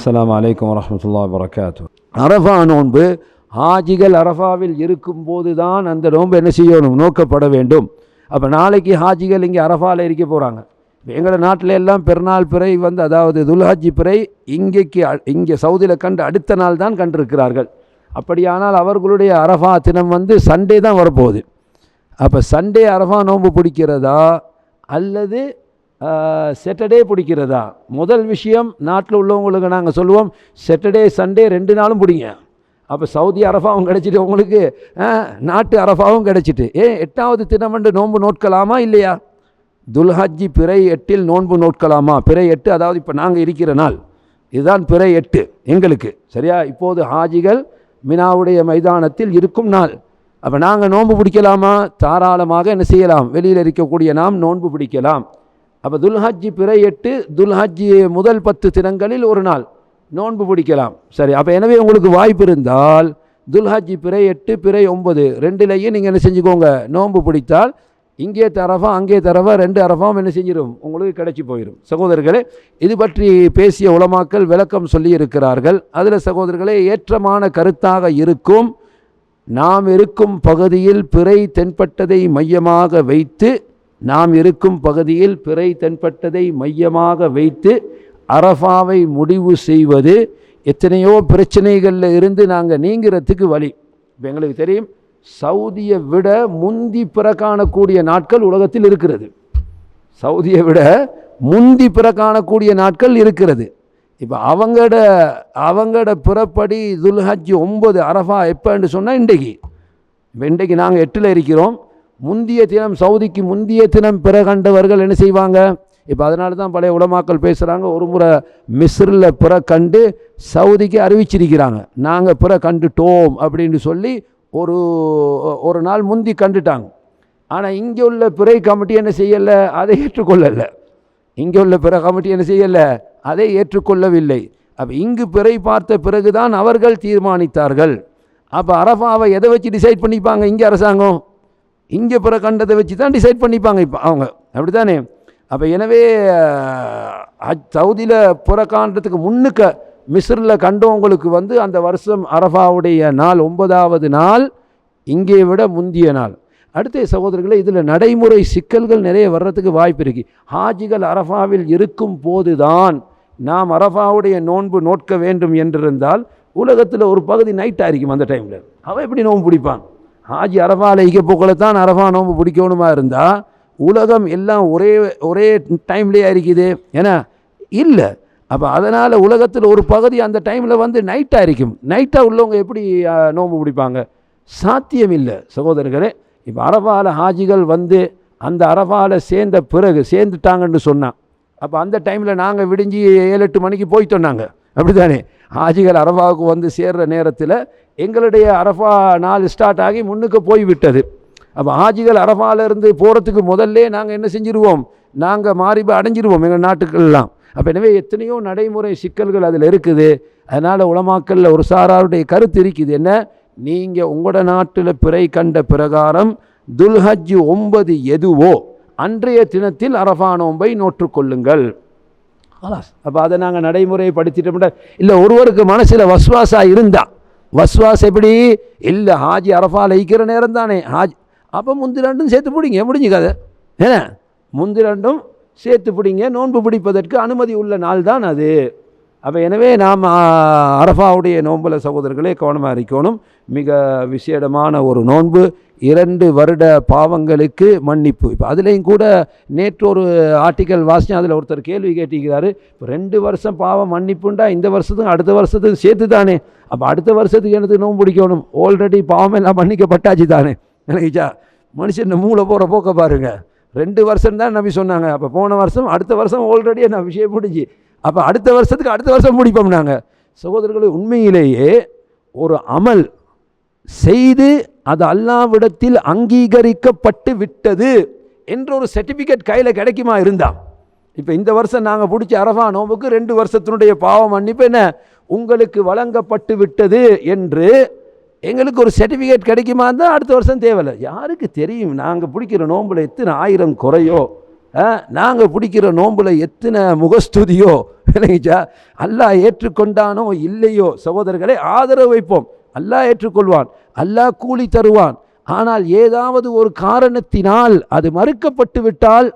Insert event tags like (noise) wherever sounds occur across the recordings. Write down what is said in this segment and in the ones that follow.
அஸ்லாம் வலைக்கம் வரமத்துல்லா வரகாத்து அரஃபா நோன்பு ஹாஜிகள் அரஃபாவில் இருக்கும்போது தான் அந்த நோன்பு என்ன செய்யணும்? நோக்கப்பட வேண்டும். அப்போ நாளைக்கு ஹாஜிகள் இங்கே அரஃபாவில் இருக்க போகிறாங்க எங்களோட நாட்டில் எல்லாம் பெருநாள் பிறை வந்து அதாவது துல்ஹாஜி பிறை இங்கேக்கு இங்கே சவுதியில் கண்டு அடுத்த நாள் தான் கண்டிருக்கிறார்கள். அப்படியானால் அவர்களுடைய அரஃபா தினம் வந்து சண்டே தான் வரப்போகுது. அப்போ சண்டே அரஃபா நோன்பு பிடிக்கிறதா? அல்லது சாட்டர்டே பிடிக்கிறதா? முதல் விஷயம் நாட்டில் உள்ளவங்களுக்கு நாங்கள் சொல்லுவோம் சாட்டர்டே சண்டே ரெண்டு நாளும் பிடிங்க. அப்போ சவுதி அரஃபாவும் கிடச்சிட்டு உங்களுக்கு நாட்டு அரஃபாவும் கிடச்சிட்டு. ஏன் எட்டாவது தினமண்டு நோன்பு நோட்கலாமா இல்லையா? துல்ஹஜ்ஜி பிறை எட்டில் நோன்பு நோட்கலாமா? பிறை எட்டு அதாவது இப்போ நாங்கள் இருக்கிற நாள். இதுதான் பிறை எட்டு எங்களுக்கு. சரியா? இப்போது ஹாஜிகள் மினாவுடைய மைதானத்தில் இருக்கும் நாள். அப்போ நாங்கள் நோன்பு பிடிக்கலாமா? தாராளமாக என்ன செய்யலாம்? வெளியில் இருக்கக்கூடிய நாம் நோன்பு பிடிக்கலாம். அப்போ துல்ஹாஜி பிறை எட்டு துல்ஹாஜி முதல் பத்து தினங்களில் ஒரு நாள். நோன்பு பிடிக்கலாம். சரி அப்போ எனவே உங்களுக்கு வாய்ப்பு இருந்தால் துல்ஹாஜி பிறை எட்டு பிறை ஒம்பது ரெண்டுலேயும் நீங்கள் என்ன செஞ்சுக்கோங்க. நோன்பு பிடித்தால் இங்கே தரவா அங்கே தரவா ரெண்டு அரஃபாவும் என்ன செஞ்சிடும் உங்களுக்கு கிடச்சி போயிடும் சகோதரர்களே இது பற்றி பேசிய உலமாக்கள் விளக்கம் சொல்லி இருக்கிறார்கள். அதில் சகோதரர்களே ஏற்றமான கருத்தாக இருக்கும். நாம் இருக்கும் பகுதியில் பிறை தென்பட்டதை மையமாக வைத்து நாம் இருக்கும் பகுதியில் பிறை தென்பட்டதை மையமாக வைத்து அரஃபாவை முடிவு செய்வது எத்தனையோ பிரச்சனைகளில் இருந்து நாங்கள் நீங்கிறதுக்கு வழி. இப்போ எங்களுக்கு தெரியும் சவுதியை விட முந்தி பிற காணக்கூடிய நாட்கள் உலகத்தில் இருக்கிறது. சவுதியை விட முந்தி பிற காணக்கூடிய நாட்கள் இருக்கிறது. இப்போ அவங்களோட அவங்களோட பிறப்படி துல்ஹஜ் ஒம்பது அரஃபா எப்போன்னு சொன்னால் இன்றைக்கு. இப்போ இன்றைக்கு நாங்கள் எட்டில் இருக்கிறோம். முந்திய தினம் சவுதிக்கு முந்திய தினம் பிற கண்டவர்கள் என்ன செய்வாங்க? இப்போ அதனால தான் பழைய உலமாக்கள் பேசுகிறாங்க ஒரு முறை மிஸ்ரில் பிற கண்டு சவுதிக்கு அறிவிச்சிருக்கிறாங்க. நாங்கள் பிற கண்டுட்டோம் அப்படின்னு சொல்லி ஒரு ஒரு நாள் முந்தி கண்டுட்டாங்க. ஆனால் இங்கே உள்ள பிறை கமிட்டி என்ன செய்யலை? அதை ஏற்றுக்கொள்ளலை. இங்கே உள்ள பிற கமிட்டி என்ன செய்யலை? அதை ஏற்றுக்கொள்ளவில்லை. அப்போ இங்கு பிறை பார்த்த பிறகுதான் அவர்கள் தீர்மானித்தார்கள். அப்போ அரபாவை எதை வச்சு டிசைட் பண்ணிப்பாங்க இங்கே அரசாங்கம்? இங்கே பிற கண்டதை வச்சு தான் டிசைட் பண்ணிப்பாங்க இப்போ அவங்க. அப்படி தானே அப்போ எனவே சவுதியில் புற காண்றதுக்கு முன்னுக்க மிஸ்ரில் கண்டவங்களுக்கு வந்து அந்த வருஷம் அரஃபாவுடைய நாள் ஒன்பதாவது நாள் இங்கே விட முந்திய நாள். அடுத்த சகோதரர்களே இதில் நடைமுறை சிக்கல்கள் நிறைய வர்றதுக்கு வாய்ப்பு இருக்கு. ஹாஜிகள் அரஃபாவில் இருக்கும் போது தான் நாம் அரஃபாவுடைய நோன்பு நோட்க வேண்டும் என்றிருந்தால் உலகத்தில் ஒரு பகுதி நைட்டாக இருக்கும் அந்த டைமில் அவன் எப்படி நோன்பு பிடிப்பான் ஹாஜி அரஃபாவில் இக்க தான் அரஃபா நோன்பு பிடிக்கணுமா இருந்தால் உலகம் எல்லாம் ஒரே ஒரே டைம்லேயே இருக்குது ஏன்னா இல்லை. அப்போ அதனால் உலகத்தில் ஒரு பகுதி அந்த டைமில் வந்து நைட்டாக இருக்கும். நைட்டாக உள்ளவங்க எப்படி நோம்பு நோன்பு பிடிப்பாங்க? சாத்தியம் இல்லை சகோதரர்களே. இப்போ அரபால ஹாஜிகள் வந்து அந்த அரபால சேர்ந்த பிறகு சேர்ந்துட்டாங்கன்னு சொன்னான் அப்போ அந்த டைமில் நாங்கள் விடிஞ்சு ஏழு எட்டு மணிக்கு போயிட்டோம் நாங்கள் அப்படி தானே ஹாஜிகள் அரபாவுக்கு வந்து சேர்ற நேரத்தில் எங்களுடைய அரஃபா நாள் ஸ்டார்ட் ஆகி முன்னுக்கு போய்விட்டது. அப்போ ஆஜிகள் அரஃபாலேருந்து போகிறதுக்கு முதல்ல நாங்கள் என்ன செஞ்சிருவோம்? நாங்கள் மாறிப அடைஞ்சிருவோம் எங்கள் நாட்டுக்கள்லாம் அப்போ எனவே எத்தனையோ நடைமுறை சிக்கல்கள் அதில் இருக்குது. அதனால் உலமாக்கல்ல ஒரு சாராருடைய கருத்து இருக்குது. என்ன? நீங்கள் உங்களோட நாட்டில் பிறை கண்ட பிரகாரம் துல்ஹஜ் ஒன்பது எதுவோ அன்றைய தினத்தில் அரஃபா நோன்பை நோற்றுக்கொள்ளுங்கள் ஹலாஸ் அப்போ அதை நாங்கள் நடைமுறைப்படுத்திட்டோம்னா இல்லை ஒருவருக்கு மனசில் வஸ்வாசாக இருந்தால் வஸ்வாஸ் எப்படி? இல்லை ஹாஜி அரஃபா லயிக்கிற நேரம் தானே. ஹாஜ் அப்போ முந்தி ரெண்டும் சேர்த்து பிடிங்க முடிஞ்சு கதை. ஏன்னா முந்தி ரெண்டும் சேர்த்து பிடிங்க நோன்பு பிடிப்பதற்கு அனுமதி உள்ள நாள் தான் அது. அப்போ எனவே நாம் அரஃபாவுடைய நோன்புல சகோதரர்களே கவனமாக இருக்கணும். மிக விசேடமான ஒரு நோன்பு. இரண்டு வருட பாவங்களுக்கு மன்னிப்பு. இப்போ அதுலேயும் கூட நேற்று ஒரு ஆர்டிக்கல் வாசிச்சேன் அதில் ஒருத்தர் கேள்வி கேட்டிருக்கிறாரு. இப்போ ரெண்டு வருஷம் பாவம் மன்னிப்புண்டா இந்த வருஷத்துக்கும் அடுத்த வருஷத்துக்கு சேர்த்து தானே அப்போ அடுத்த வருஷத்துக்கு எனக்கு நோன்பு பிடிக்கணும்? ஆல்ரெடி பாவம் எல்லாம் மன்னிக்கப்பட்டாச்சு தானே? நினைச்சா மனுஷன் மூளை போகிற போக்க பாருங்க. ரெண்டு வருஷம் தான் நம்பி சொன்னாங்க. அப்போ போன வருஷம் அடுத்த வருஷம் ஆல்ரெடி நான் விஷயம் முடிஞ்சு. அப்போ அடுத்த வருஷத்துக்கு அடுத்த வருஷம் முடிப்போம் நாங்கள் சகோதரர்களை உண்மையிலேயே ஒரு அமல் செய்து அது அல்லாவிடத்தில் அங்கீகரிக்கப்பட்டு விட்டது என்ற ஒரு சர்டிஃபிகேட் கையில் கிடைக்குமா இருந்தா? இப்போ இந்த வருஷம் நாங்கள் பிடிச்ச அரபா நோம்புக்கு ரெண்டு வருஷத்தினுடைய பாவம் மன்னிப்பு என்ன? உங்களுக்கு வழங்கப்பட்டு விட்டது என்று எங்களுக்கு ஒரு சர்டிஃபிகேட் கிடைக்குமா இருந்தால் அடுத்த வருஷம் தேவையில்லை. யாருக்கு தெரியும்? நாங்கள் பிடிக்கிற நோம்பில் எத்தனை ஆயிரம் குறையோ? நாங்கள் பிடிக்கிற நோம்பில் எத்தனை முகஸ்துதியோ இல்லைங்கச்சா? அல்லாஹ் ஏற்றுக்கொண்டானோ இல்லையோ சகோதரர்களை ஆதரவு வைப்போம். அல்லாஹ் ஏற்றுக்கொள்வான். அல்லாஹ் கூலி தருவான். ஆனால் ஏதாவது ஒரு காரணத்தினால் அது மறுக்கப்பட்டு விட்டால்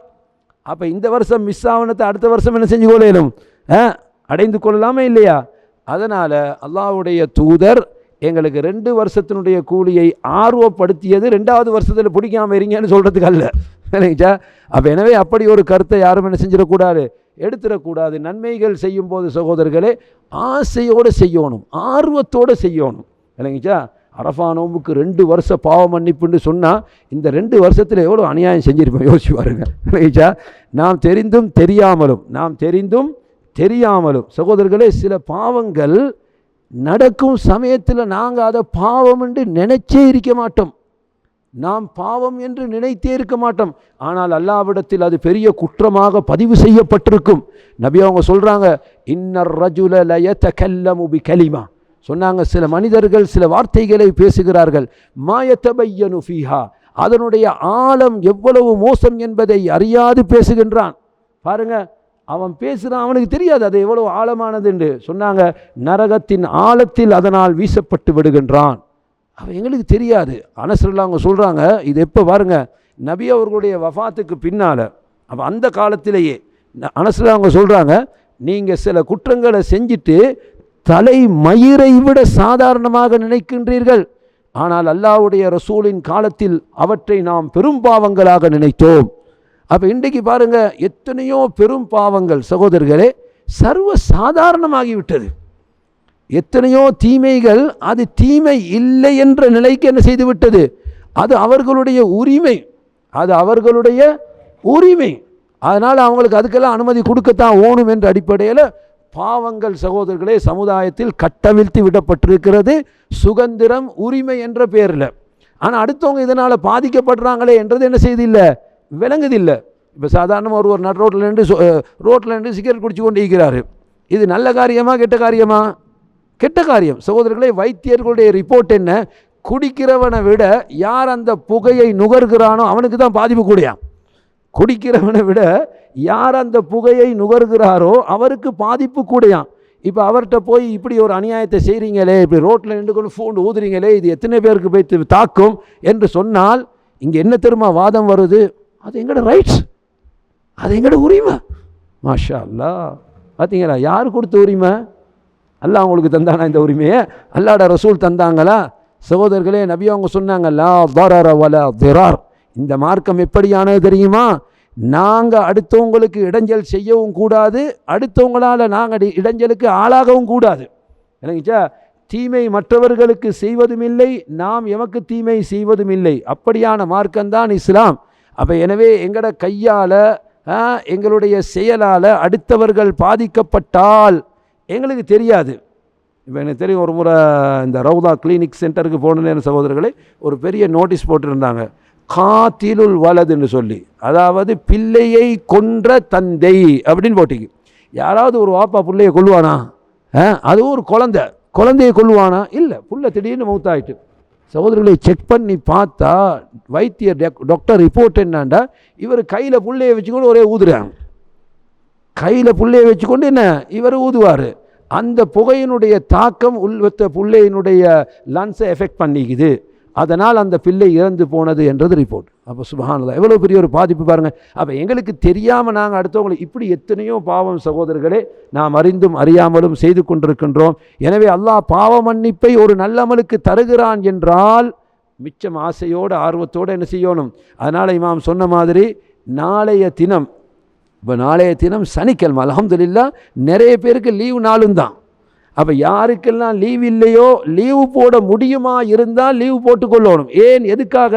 அப்போ இந்த வருஷம் மிஸ் ஆவணத்தை அடுத்த வருஷம் என்ன செஞ்சு கொள்ளையிலும் அடைந்து கொள்ளலாமே இல்லையா? அதனால் அல்லாஹ்வுடைய தூதர் எங்களுக்கு ரெண்டு வருஷத்தினுடைய கூலியை ஆர்வப்படுத்தியது ரெண்டாவது வருஷத்தில் பிடிக்காம இருங்கன்னு சொல்கிறதுக்கு அல்ல. இல்லைங்களா? அப்போ எனவே அப்படி ஒரு கருத்தை யாரும் என்ன செஞ்சிடக்கூடாது? எடுத்துடக்கூடாது. நன்மைகள் செய்யும்போது சகோதரர்களே ஆசையோடு செய்யணும். ஆர்வத்தோடு செய்யணும். இல்லைங்கச்சா அரஃபா நோம்புக்கு ரெண்டு வருஷ பாவ மன்னிப்புன்னு சொன்னால் இந்த ரெண்டு வருஷத்தில் எவ்வளோ அநியாயம் செஞ்சுருப்போம்? யோசிச்சு பாருங்கள். இல்லைங்கச்சா நாம் தெரிந்தும் தெரியாமலும் நாம் தெரிந்தும் தெரியாமலும் சகோதரர்களே சில பாவங்கள் நடக்கும் சமயத்தில் நாங்கள் அதை பாவம் என்று நினைச்சே இருக்க மாட்டோம். நாம் பாவம் என்று நினைத்தே இருக்க மாட்டோம். ஆனால் அல்லாவிடத்தில் அது பெரிய குற்றமாக பதிவு செய்யப்பட்டிருக்கும். நபி அவங்க சொல்கிறாங்க இன்னர் ரஜுல லயத்த கல்லமுபி கலிமா சொன்னாங்க சில மனிதர்கள் சில வார்த்தைகளை பேசுகிறார்கள். மாயத்தபையனு ஃபீஹா. அதனுடைய ஆழம் எவ்வளவு மோசம் என்பதை அறியாது பேசுகின்றான். பாருங்க அவன் பேசுகிறான் அவனுக்கு தெரியாது அது எவ்வளவு ஆழமானது என்று. சொன்னாங்க நரகத்தின் ஆழத்தில் அதனால் வீசப்பட்டு விடுகின்றான். அவள் எங்களுக்கு தெரியாது. அனசரில் அவங்க சொல்கிறாங்க இது எப்போ பாருங்க நபி அவர்களுடைய வஃபாத்துக்கு பின்னால் அப்போ அந்த காலத்திலேயே அனசரில் அவங்க சொல்கிறாங்க நீங்கள் சில குற்றங்களை செஞ்சுட்டு தலை மயிரை விட சாதாரணமாக நினைக்கின்றீர்கள். ஆனால் அல்லாஹ்வுடைய ரசூலின் காலத்தில் அவற்றை நாம் பெரும் பாவங்களாக நினைத்தோம். அப்போ இன்றைக்கு பாருங்க எத்தனையோ பெரும் பாவங்கள் சகோதரர்களே சர்வ சாதாரணமாகிவிட்டது. எத்தனையோ தீமைகள் அது தீமை இல்லை என்ற நிலைக்கு என்ன செய்துவிட்டது? அது அவர்களுடைய உரிமை. அது அவர்களுடைய உரிமை. அதனால் அவங்களுக்கு அதுக்கெல்லாம் அனுமதி கொடுக்கத்தான் ஓணும் என்ற அடிப்படையில் பாவங்கள் சகோதரர்களே சமுதாயத்தில் கட்டவிழ்த்து விடப்பட்டிருக்கிறது. சுதந்திரம் உரிமை என்ற பேரில். ஆனால் அடுத்தவங்க இதனால் பாதிக்கப்படுறாங்களே என்றது என்ன செய்தில்லை? விளங்குதில்லை. இப்போ சாதாரணமாக ஒரு ஒரு நட் ரோட்டில் நின்று ரோட்டில் நின்று சிகரெட் குடிச்சு கொண்டு இருக்கிறாரு. இது நல்ல காரியமா கெட்ட காரியமா? கெட்ட காரியம். சகோதரர்களே வைத்தியர்களுடைய ரிப்போர்ட் என்ன? குடிக்கிறவனை விட யார் அந்த புகையை நுகர்கிறானோ அவனுக்கு தான் பாதிப்பு கூடியாம் குடிக்கிறவனை விட யார் அந்த புகையை நுகர்கிறாரோ அவருக்கு பாதிப்பு கூடையான் இப்போ அவர்கிட்ட போய் இப்படி ஒரு அநியாயத்தை செய்கிறீங்களே இப்படி ரோட்டில் நின்று கொண்டு ஃபோன் ஊதுறீங்களே இது எத்தனை பேருக்கு போய் தாக்கும் என்று சொன்னால் இங்கே என்ன தெரியுமா வாதம் வருது? அது எங்களோட ரைட்ஸ் அது எங்களோட உரிமை. மாஷா அல்லா பார்த்தீங்களா யார் கொடுத்த உரிமை? அல்லா அவங்களுக்கு தந்தானா இந்த உரிமையை? அல்லாட ரசூல் தந்தாங்களா? சகோதரர்களே நபி அவங்க சொன்னாங்கல்லா தரர வல திரார். இந்த மார்க்கம் எப்படியானது தெரியுமா? நாங்கள் அடுத்தவங்களுக்கு இடைஞ்சல் செய்யவும் கூடாது அடுத்தவங்களால் நாங்கள் இடைஞ்சலுக்கு ஆளாகவும் கூடாது. எனக்குச்சா தீமை மற்றவர்களுக்கு செய்வதும் இல்லை நாம் எமக்கு தீமை செய்வதும் இல்லை அப்படியான மார்க்கம்தான் இஸ்லாம். அப்போ எனவே எங்களோட கையால் எங்களுடைய செயலால் அடுத்தவர்கள் பாதிக்கப்பட்டால் எங்களுக்கு தெரியாது. இப்போ எனக்கு தெரியும் ஒரு முறை இந்த ரவுதா கிளினிக் சென்டருக்கு போன சகோதரர்களை ஒரு பெரிய நோட்டீஸ் போட்டிருந்தாங்க. காத்திலுள் வலதுன்னு சொல்லி. அதாவது பிள்ளையை கொன்ற தந்தை அப்படின்னு போட்டிக்கு. யாராவது ஒரு வாப்பா பிள்ளையை கொல்லுவானா? அதுவும் ஒரு குழந்தை. குழந்தையை கொல்லுவானா? இல்லை புள்ள திடீர்னு மௌத்தாயிட்டு. சகோதரர்களை செக் பண்ணி பார்த்தா வைத்தியர் டாக்டர் ரிப்போர்ட் என்னண்டா? இவர் கையில் புள்ளையை வச்சுக்கொண்டு ஒரே ஊதுறாங்க. கையில் புள்ளையை வச்சுக்கொண்டு என்ன? இவர் ஊதுவார். அந்த புகையினுடைய தாக்கம் உள்வத்த பிள்ளையினுடைய லன்ஸை எஃபெக்ட் பண்ணிக்குது. அதனால் அந்த பிள்ளை இறந்து போனது என்றது ரிப்போர்ட் அப்போ சுபஹானதா எவ்வளோ பெரிய ஒரு பாதிப்பு பாருங்கள் அப்போ எங்களுக்கு தெரியாமல் நாங்கள் அடுத்தவங்களை இப்படி எத்தனையோ பாவம் சகோதரர்களே நாம் அறிந்தும் அறியாமலும் செய்து கொண்டிருக்கின்றோம். எனவே அல்லாஹ் பாவ மன்னிப்பை ஒரு நல்லமலுக்கு தருகிறான் என்றால் மிச்சம் ஆசையோடு ஆர்வத்தோடு என்ன செய்யணும்? அதனால் இமாம் சொன்ன மாதிரி நாளைய தினம் இப்போ நாளைய தினம் சனிக்கிழமை அலமதுல்லா நிறைய பேருக்கு லீவு நாளும் தான் அப்போ யாருக்கெல்லாம் லீவ் இல்லையோ லீவு போட முடியுமா இருந்தால் லீவு போட்டுக்கொள்ளணும். ஏன் எதுக்காக?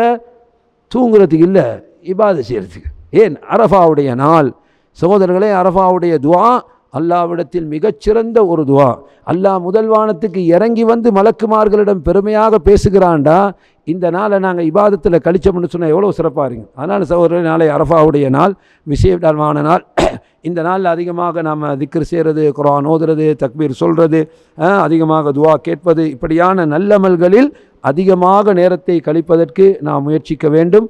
தூங்குறதுக்கு இல்லை இபாதை செய்கிறதுக்கு ஏன் அரஃபாவுடைய நாள். சகோதரர்களே அரஃபாவுடைய துவா அல்லாவிடத்தில் மிகச்சிறந்த ஒரு துவா. அல்லாஹ் முதல்வானத்துக்கு இறங்கி வந்து மலக்குமார்களிடம் பெருமையாக பேசுகிறான்டா இந்த நாளை நாங்கள் இபாதத்தில் கழிச்சோம்னு சொன்னால் எவ்வளோ சிறப்பாக இருங்க அதனால் சகோதரர் நாளை அரஃபாவுடைய நாள் விசேஷமான நாள். (clears throat) இந்த நாளில் அதிகமாக நாம் திக்ரு செய்கிறது குரான் ஓதுறது தக்பீர் சொல்கிறது அதிகமாக துவா கேட்பது இப்படியான நல்லமல்களில் அதிகமாக நேரத்தை கழிப்பதற்கு நாம் முயற்சிக்க வேண்டும்.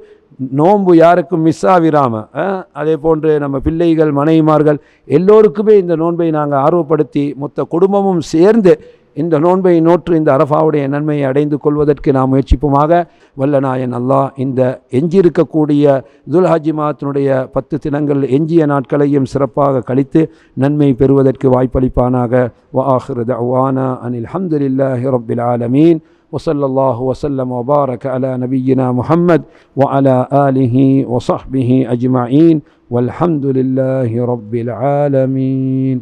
நோன்பு யாருக்கும் மிஸ் ஆகிராம அதே போன்று நம்ம பிள்ளைகள் மனைவிமார்கள் எல்லோருக்குமே இந்த நோன்பை நாங்கள் ஆர்வப்படுத்தி மொத்த குடும்பமும் சேர்ந்து இந்த நோன்பை நோற்று இந்த அரஃபாவுடைய நன்மையை அடைந்து கொள்வதற்கு நாம் முயற்சிப்போமாக வல்ல நாயன் அல்லாஹ் இந்த எஞ்சியிருக்கக்கூடிய துல்ஹாஜி மாதத்தினுடைய பத்து தினங்கள் எஞ்சிய நாட்களையும் சிறப்பாக கழித்து நன்மை பெறுவதற்கு வாய்ப்பளிப்பானாக வாஹிருத அவானா அனில் ஹம்துலில்லாஹி ரப்பில் ஆலமீன் وصلى الله وسلم وبارك على نبينا محمد وعلى آله وصحبه أجمعين والحمد لله رب العالمين